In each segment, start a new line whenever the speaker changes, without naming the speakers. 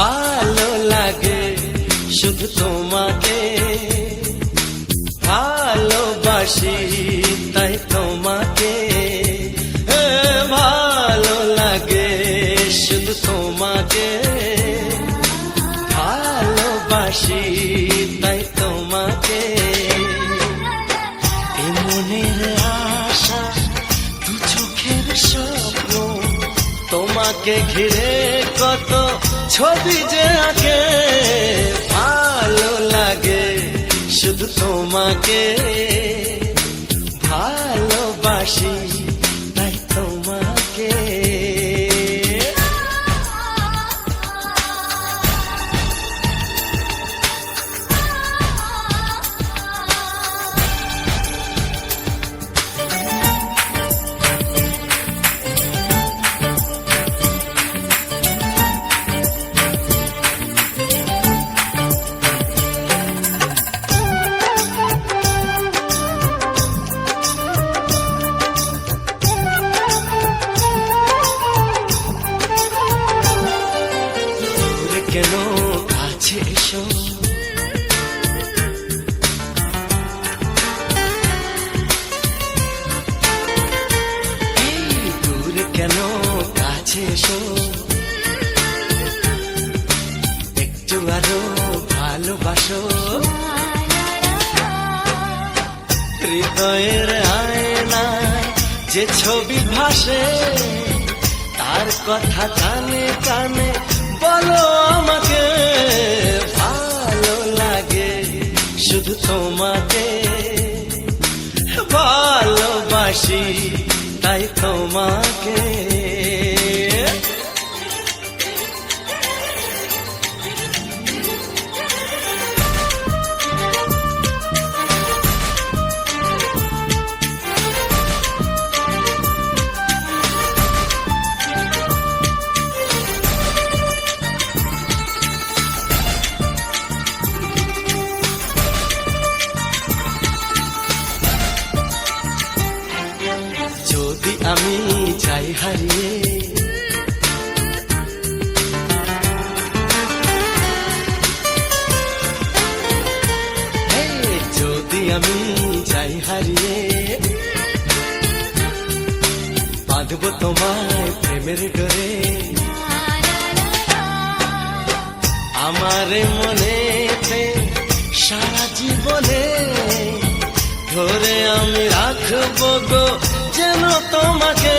ভালো লাগে শুধু তোমাকে। ভালোবাসি তাই তোমাকে। ভালো লাগে শুধু তোমাকে। ভালোবাসি তোমাকে ঘিরে কত ছবি যে আঁকে ভালো লাগে শুধু তোমাকে। কাছে এসো দূরে কেন কাছে এসো? একটু আরও ভালোবাসো। হৃদয়ের আয়নায় যে ছবি ভাসে, তার কথা কানে কানে বলো আমাকে। তোমাকে হারিয়ে যদি আমি চাই হারিয়ে, বাঁধব তোমায় প্রেমের ডোরে আমার মনেতে সারা জীবনে ধরে আমি রাখব গো তোমাকে,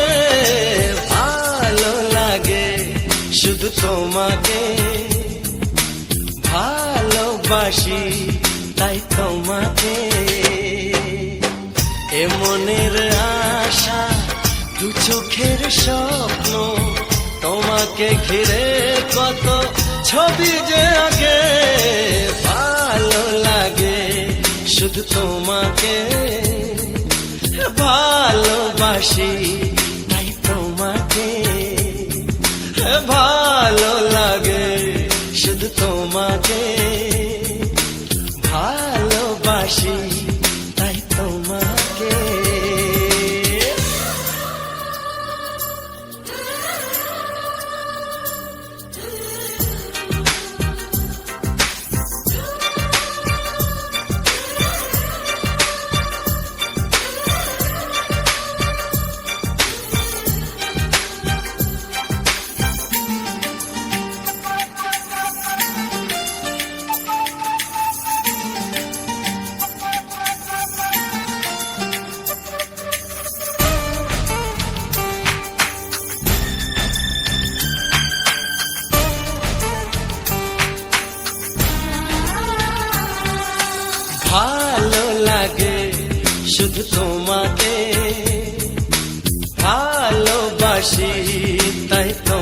ভালো লাগে শুধু তোমাকে। ভালোবাসি তাই তোমাকে। এ মনের আশা, দু চোখের স্বপ্ন, তোমাকে ঘিরে কত ছবি যে আগে ভালো লাগে শুধু তোমাকে। ভালোবাসি তাই তোমাকে। ভালো লাগে শুধু তোমাকে। ভালোবাসি। ভালো লাগে শুধু তোমাকে। ভালোবাসি তাই তোমাকে